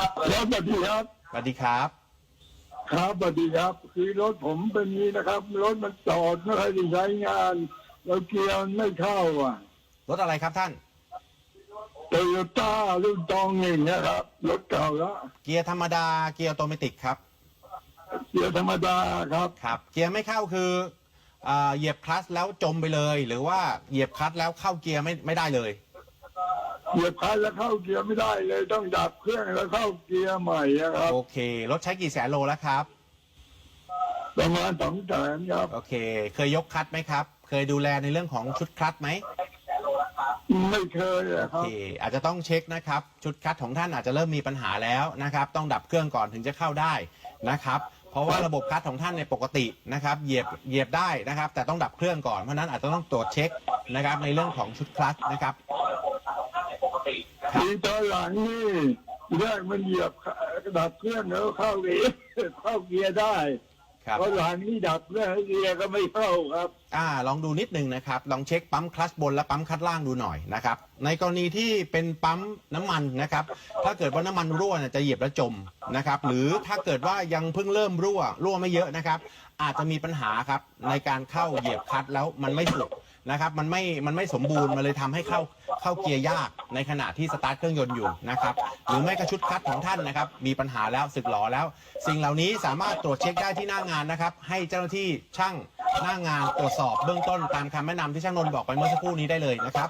ครับสวัสดีครับ สวัสดีครับ ครับสวัสดีครับ คือรถผมเป็นนี้นะครับ รถมันจอดไม่ค่อยได้ใช้งาน แล้วเกียร์มันไม่เข้าอะรถอะไรครับท่าน โตโยต้ารุ่นตองหนึ่งนะครับ รถเก่าแล้วเกียร์ธรรมดา เกียร์ออโตเมติกครับ เกียร์ธรรมดาครับ ครับ เกียร์ไม่เข้าคืออ่าเหยียบคลัตช์แล้วจมไปเลย หรือว่าเหยียบคลัตช์แล้วเข้าเกียร์ไม่ไม่ได้เลย เหยียบคลันแล้วเข้าเกียร์ไม่ได้เลยต้องดับเครื่องแล้วเข้าเกียร์ใหม่อะครับ โอเค รถใช้กี่แสนโลแล้วครับ ประมาณสองแสนครับ โอเค เคยยกคลัตช์ไหมครับ เคยดูแลในเรื่องของชุดคลัตช์ไหมไม่เคยอะโอครับ เค อาจจะต้องเช็คนะครับ ชุดคลัตช์ของท่านอาจจะเริ่มมีปัญหาแล้วนะครับ ต้องดับเครื่องก่อนถึงจะเข้าได้นะครับ เพราะว่าระบบคลัตช์ของท่านในยปกตินะครับ เหยียบเหยียบได้นะครับ แต่ต้องดับเครื่องก่อนเพราะฉะนั้นอาจจะต้องตรวจเช็คนะครับ ในเรื่องของชุดคลัตช์นะครับ ทีตอนหลังนี่แรกมันเหยียบดับเครื่องแล้วเข้าเกียร์เข้าเกียร์ได้ครับตอนหลังนี่ดับเครื่องเกียร์ก็ไม่เข้าครับ อ่า ลองดูนิดนึงนะครับ ลองเช็คปั๊มคลัตช์บนและปั๊มคลัตช์ล่างดูหน่อยนะครับ ในกรณีที่เป็นปั๊มน้ำมันนะครับ ถ้าเกิดว่าน้ำมันรั่วเนี่ยจะเหยียบแล้วจมนะครับ หรือถ้าเกิดว่ายังเพิ่งเริ่มรั่ว รั่วไม่เยอะนะครับ อาจจะมีปัญหาครับในการเข้าเหยียบคลัตช์แล้วมันไม่สุด นะครับมันไม่มันไม่สมบูรณ์มันเลยทำให้เข้าเข้าเกียร์ยากในขณะที่สตาร์ทเครื่องยนต์อยู่นะครับหรือไม่กระชุดคัดของท่านนะครับมีปัญหาแล้วสึกหรอแล้ว สิ่งเหล่านี้สามารถตรวจเช็คได้ที่หน้างานนะครับให้เจ้าหน้าที่ช่างหน้างานตรวจสอบเบื้องต้นตามคำแนะนำที่ช่างนนท์บอกไปเมื่อสักครู่นี้ได้เลยนะครับ